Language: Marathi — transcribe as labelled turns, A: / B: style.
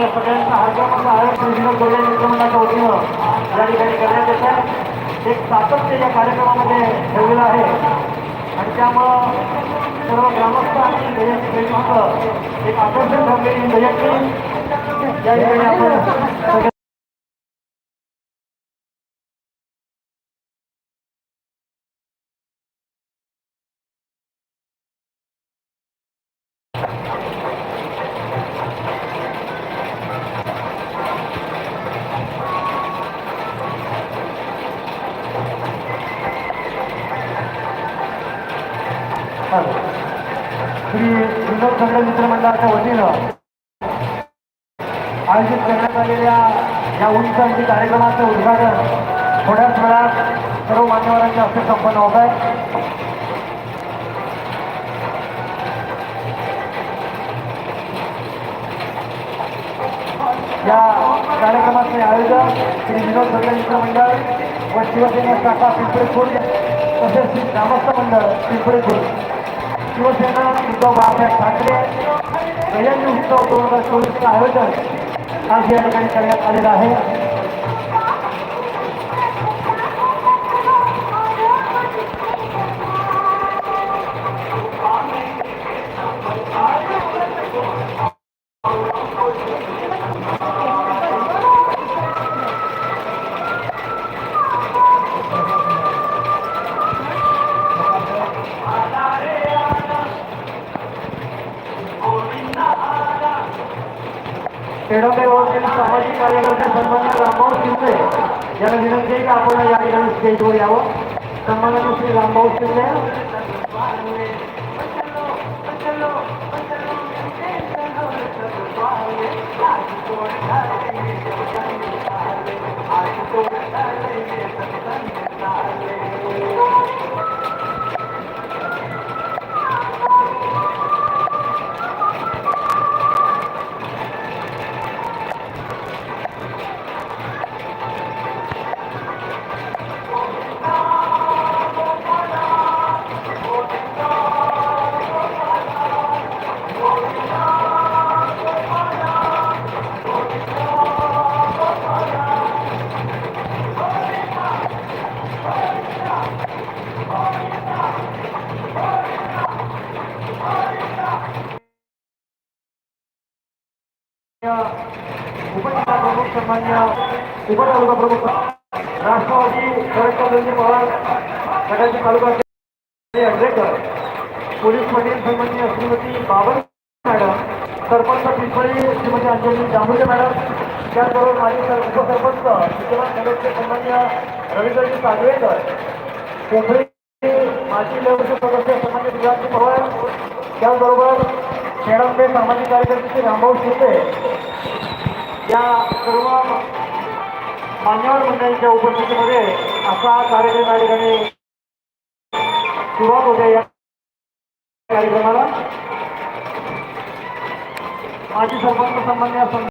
A: आपल्या सगळ्यांचा हार्दिक आयोजन श्रीजिनल गोरे मित्रमंडळाच्या वतीनं या ठिकाणी करण्यात येत एक सातत्य या कार्यक्रमामध्ये ठेवलेलं आहे. आणि त्यामुळं सर्व ग्रामस्थ आणि दयंती प्रेमींचं एक आकर्षण ठरलेली दयंती या ठिकाणी आपण सगळे श्री विनोद खंड मित्र मंडळाच्या वतीनं आयोजित करण्यात आलेल्या या उंच कार्यक्रमाचं उद्घाटन थोड्याच वेळात सर्व मान्यवरांच्या हस्ते संपन्न होत आहे. या कार्यक्रमाचे आयोजक श्री विनोद खंड मित्र मंडळ व शिवसेना शाखा पिंपरी खुर्द तसेच श्री ग्रामस्थ मंडळ पिंपरी खुर्द. शिवसेना उद्धव बाळासाहेब ठाकरे जयंती उत्सव दोन हजार चोवीसचं आयोजन आज या ठिकाणी करण्यात आलेलं आहे. पेडोके वरील सामाजिक कार्यकर्ते सन्मान्य रामभाऊ शिंदे यांना विनंती आहे की आपण या ठिकाणी स्टेजवर यावं सन्मान्य श्री रामभाऊ शिंदे उपजिल्हा प्रमुख सन्मान्य उपतालुका प्रमुख राष्ट्रवादी शरदचंद्रजी पवार गटाचे तालुका अग्रेकर पोलीस पाटील सन्मान्य श्रीमती बाबर मॅडम सरपंच पिंपळी श्रीमती अंजली जांभुळे मॅडम त्याचबरोबर माजी सर उपसरपंच विद्यमान सदस्य सन्मान्य रवींद्रजी सागवेकर कोंबडी माजी लेवलचे सदस्य सन्मान्य विराजी पवार त्याचबरोबर शेळंबे सामाजिक कार्यकर्ते रामभाऊ शिंदे या सर्व मान्यवर मंडळींच्या उपस्थितीमध्ये असा कार्यक्रम या ठिकाणी सुरुवात होते या कार्यक्रमाला माजी सरपंच सन्मान्य